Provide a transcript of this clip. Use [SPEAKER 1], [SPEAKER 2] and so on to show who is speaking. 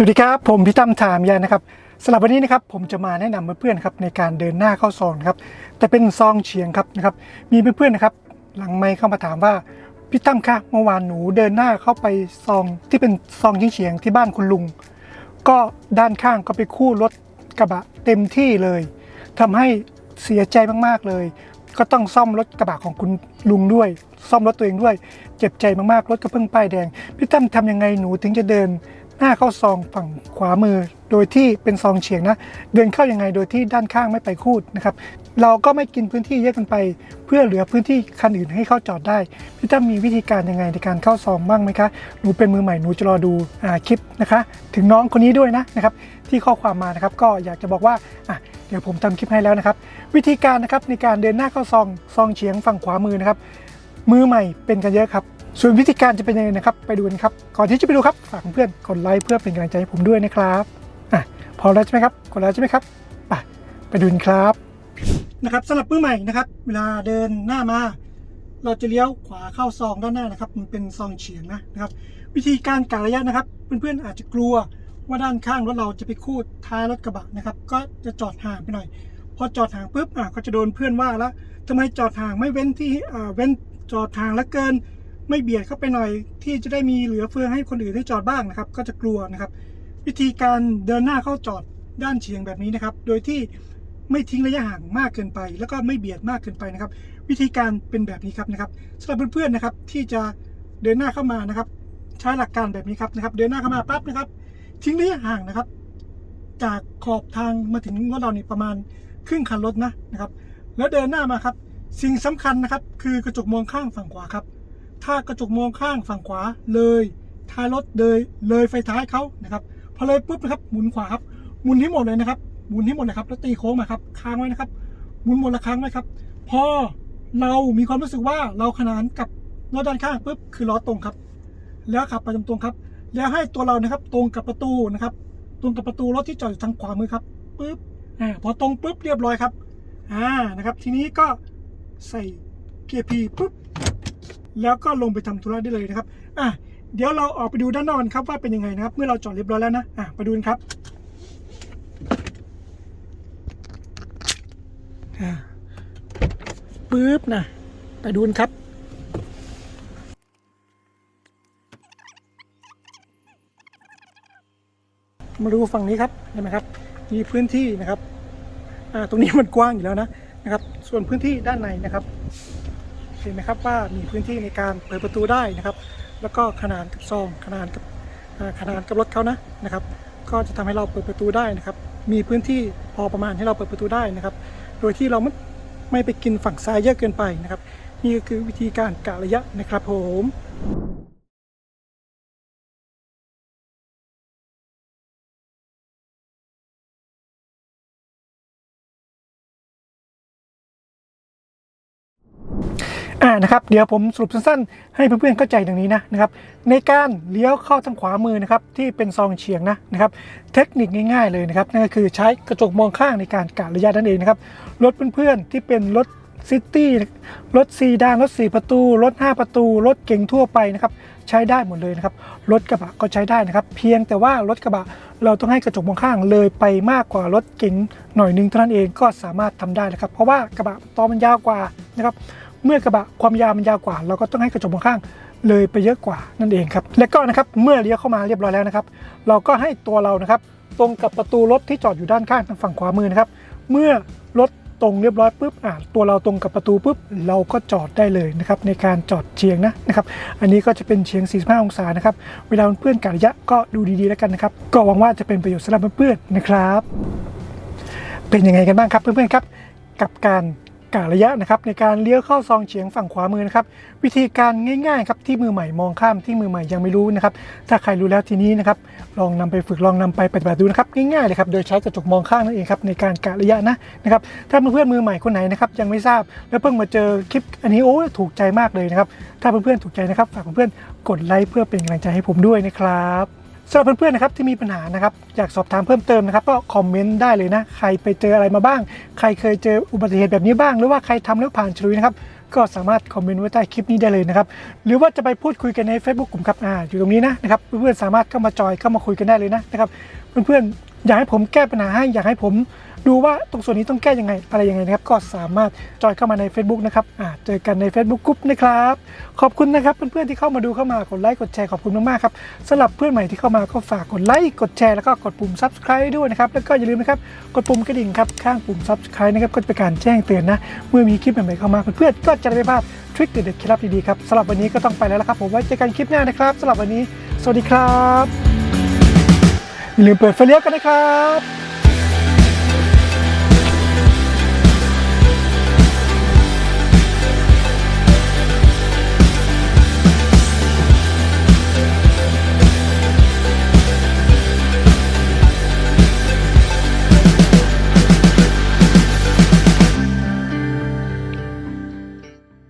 [SPEAKER 1] สวัสดีครับ ผมพี่ตั้มถามยานะครับสำหรับวันนี้นะครับผมจะมาแนะนำเพื่อนๆครับในการเดินหน้าเข้าซองครับแต่เป็นซองเฉียงครับนะครับมีเพื่อนๆนะครับ หลังไม่เข้ามาถามว่าพี่ตั้มคะเมื่อวานหนูเดินหน้าเข้าไปซองที่เป็นซองเฉียงๆที่บ้านคุณลุง ก็ด้านข้างก็ไปคู่รถกระบะเต็มที่เลยทำให้เสียใจมากๆเลย ก็ต้องซ่อมรถกระบะของคุณลุงด้วย ซ่อมรถตัวเองด้วย เจ็บใจมากๆรถก็เพิ่งป้ายแดงพี่ตั้มทำยังไงหนูถึงจะเดิน หน้าเข้าซองฝั่งขวามือ โดยที่เป็นซองเฉียงนะ เดินเข้ายังไงโดยที่ด้านข้างไม่ไปคูดนะครับ เราก็ไม่กินพื้นที่เยอะเกันไป เพื่อเหลือพื้นที่คันอื่นให้เข้าจอดได้พี่ตั้มมีวิธีการยังไงในการเข้าซองบ้างไหมคะหนูเป็นมือใหม่หนูจะรอดูอ่าคลิปนะคะ ถึงน้องคนนี้ด้วยนะนะครับที่ข้อความมานะครับก็อยากจะบอกว่าอะเดี๋ยวผมทำคลิปให้แล้วนะครับ วิธีการนะครับในการเดินหน้าเข้าซองซองเฉียงฝั่งขวามือนะครับมือใหม่เป็นกันเยอะครับ ส่วนวิธีการจะเป็นยังไงนะครับ ไปดูกันครับ ก่อนที่จะไปดูครับ ฝากเพื่อนกดไลค์เพื่อเป็นกำลังใจให้ผมด้วยนะครับอะพอแล้วใช่ไหมครับ กดแล้วใช่ไหมครับไปไปดูกันครับนะครับสำหรับมือใหม่นะครับ เวลาเดินหน้ามา เราจะเลี้ยวขวาเข้าซองด้านหน้านะครับ มันเป็นซองเฉียงนะนะครับ วิธีการกะระยะนะครับ เพื่อนๆอาจจะกลัวว่าด้านข้างรถเราจะไปคูดท้ายรถกระบะนะครับ ก็จะจอดห่างไปหน่อย พอจอดห่างปุ๊บอะก็จะโดนเพื่อนว่าแล้วทำไมจอดห่างไม่เว้นที่อ่าเว้นจอดห่างแล้วเกิน ไม่เบียดเข้าไปหน่อยที่จะได้มีเหลือเฟือให้คนอื่นได้จอดบ้างนะครับ ก็จะกลัวนะครับ วิธีการเดินหน้าเข้าจอดด้านเฉียงแบบนี้นะครับ โดยที่ไม่ทิ้งระยะห่างมากเกินไป แล้วก็ไม่เบียดมากเกินไปนะครับ วิธีการเป็นแบบนี้ครับนะครับสำหรับเพื่อนๆนะครับที่จะเดินหน้าเข้ามานะครับ ใช้หลักการแบบนี้ครับนะครับ เดินหน้าเข้ามาปั๊บนะครับ ทิ้งระยะห่างนะครับ จากขอบทางมาถึงรถเราเนี่ยประมาณครึ่งคันรถนะนะครับ แล้วเดินหน้ามาครับ สิ่งสำคัญนะครับ คือกระจกมองข้างฝั่งขวาครับ ถ้ากระจกมองข้างฝั่งขวาเลยท้ายรถเลยเลยไฟท้ายเขานะครับพอเลยปุ๊บนะครับหมุนขวาครับหมุนให้หมดเลยนะครับหมุนให้หมดเลยครับแล้วตีโค้งมาครับค้างไว้นะครับหมุนหมดละครั้งไว้ครับ พอเรามีความรู้สึกว่าเราขนานกับรถด้านข้างปุ๊บคือล้อตรงครับ แล้วขับไปตรงๆครับ แล้วให้ตัวเรานะครับตรงกับประตูนะครับ ตรงกับประตูรถที่จอดอยู่ทางขวามือครับปุ๊บอ่าพอตรงปุ๊บเรียบร้อยครับอ่านะครับ ทีนี้ก็ใส่เกียร์พีปุ๊บ แล้วก็ลงไปทำธุระได้เลยนะครับอะเดี๋ยวเราออกไปดูด้านนอกครับว่าเป็นยังไงนะครับ เมื่อเราจอดเรียบร้อยแล้วนะอะไปดูกันครับอ่าปึ๊บนะไปดูกันครับมาดูฝั่งนี้ครับเห็นไหมครับ มีพื้นที่นะครับอ่าตรงนี้มันกว้างอยู่แล้วนะนะครับ ส่วนพื้นที่ด้านในนะครับ ห็นไหมครับว่ามีพื้นที่ในการเปิดประตูได้นะครับ แล้วก็ขนาดกับซองขนาดกับขนาดกับรถเขานะนะครับ ก็จะทำให้เราเปิดประตูได้นะครับ มีพื้นที่พอประมาณให้เราเปิดประตูได้นะครับ โดยที่เราไม่ไม่ไปกินฝั่งซ้ายเยอะเกินไปนะครับ นี่ก็คือวิธีการกะระยะนะครับผม อ่านะครับเดี๋ยวผมสรุปสั้นๆ ให้เพื่อนๆเข้าใจดังนี้นะนะครับในการเลี้ยวเข้าทางขวามือนะครับที่เป็นซองเฉียงนะนะครับเทคนิคง่ายๆเลยนะครับนั่นก็คือใช้กระจกมองข้างในการกะระยะนั่นเองนะครับรถเพื่อนๆที่เป็นรถซิตี้รถซีดานรถ 4 ประตู รถ 5 ประตู รถเก่งทั่วไปนะครับใช้ได้หมดเลยนะครับรถกระบะก็ใช้ได้นะครับ เพียงแต่ว่ารถกระบะเราต้องให้กระจกมองข้างเลยไปมากกว่ารถเก๋งหน่อยนึงเท่านั้นเองก็สามารถทำได้นะครับ เพราะว่ากระบะตอมันยาวกว่านะครับ เมื่อกระบะความยาวมันยาวกว่า เราก็ต้องให้กระจกมองข้างเลยไปเยอะกว่านั่นเองครับ และก็นะครับเมื่อเลี้ยวเข้ามาเรียบร้อยแล้วนะครับ เราก็ให้ตัวเรานะครับ ตรงกับประตูรถที่จอดอยู่ด้านข้างทางฝั่งขวามือนะครับ เมื่อรถตรงเรียบร้อยปุ๊บอ่าตัวเราตรงกับประตูปุ๊บเราก็จอดได้เลยนะครับในการจอดเฉียงนะนะครับ อันนี้ก็จะเป็นเฉียง 45 องศานะครับ เวลาเพื่อนๆกะระยะก็ดูดีๆแล้วกันนะครับ ก็หวังว่าจะเป็นประโยชน์สำหรับเพื่อนๆนะครับ เป็นยังไงกันบ้างครับเพื่อนๆครับ กับการ กะระยะนะครับในการเลี้ยวเข้าซองเฉียงฝั่งขวามือนะครับวิธีการง่ายๆครับที่มือใหม่มองข้ามที่มือใหม่ยังไม่รู้นะครับถ้าใครรู้แล้วทีนี้นะครับลองนำไปฝึกลองนำไปปฏิบัติดูนะครับง่ายๆเลยครับโดยใช้กระจกมองข้างนั่นเองครับในการกะระยะนะนะครับถ้าเพื่อนๆมือใหม่คนไหนนะครับยังไม่ทราบ แล้วเพิ่งมาเจอคลิปอันนี้โอ้ถูกใจมากเลยนะครับถ้าเพื่อนๆถูกใจนะครับฝากเพื่อนๆกดไลค์เพื่อเป็นกำลังใจให้ผมด้วยนะครับ สำหรับเพื่อนๆนะครับที่มีปัญหานะครับอยากสอบถามเพิ่มเติมนะครับก็คอมเมนต์ได้เลยนะ ใครไปเจออะไรมาบ้าง ใครเคยเจออุบัติเหตุแบบนี้บ้าง หรือว่าใครทำแล้วผ่านฉลุยนะครับก็สามารถคอมเมนต์ไว้ใต้คลิปนี้ได้เลยนะครับหรือว่าจะไปพูดคุยกันใน Facebook กลุ่มครับอ่าอยู่ตรงนี้นะนะครับเพื่อนๆสามารถเข้ามาจอยเข้ามาคุยกันได้เลยนะนะครับเพื่อนๆอยากให้ผมแก้ปัญหาให้อยากให้ผมดูว่าตรงส่วนนี้ต้องแก้ยังไง อะไรยังไงนะครับ ก็สามารถจอยเข้ามาใน Facebook นะครับอ่าเจอกันใน Facebook กลุ่มนะครับ ขอบคุณนะครับเพื่อนๆที่เข้ามาดูเข้ามากดไลค์กดแชร์ขอบคุณมากๆครับสำหรับเพื่อนใหม่ที่เข้ามาก็ฝากกดไลค์กดแชร์แล้วก็กดปุ่ม subscribe ด้วยนะครับ แล้วก็อย่าลืมนะครับกดปุ่มกระดิ่งครับข้างปุ่ม subscribe นะครับก็จะเป็นการแจ้งเตือนนะ เมื่อมีคลิปใหม่ๆเข้ามาเพื่อนๆก็จะได้ไม่พลาดทริคเด็ดๆเคล็ดลับดีๆครับสำหรับวันนี้ก็ต้องไปแล้วละครับผมไว้เจอกันคลิปหน้านะครับสำหรับวันนี้ สวัสดีครับ อย่าลืมเปิดไฟเลี้ยวกันนะครับ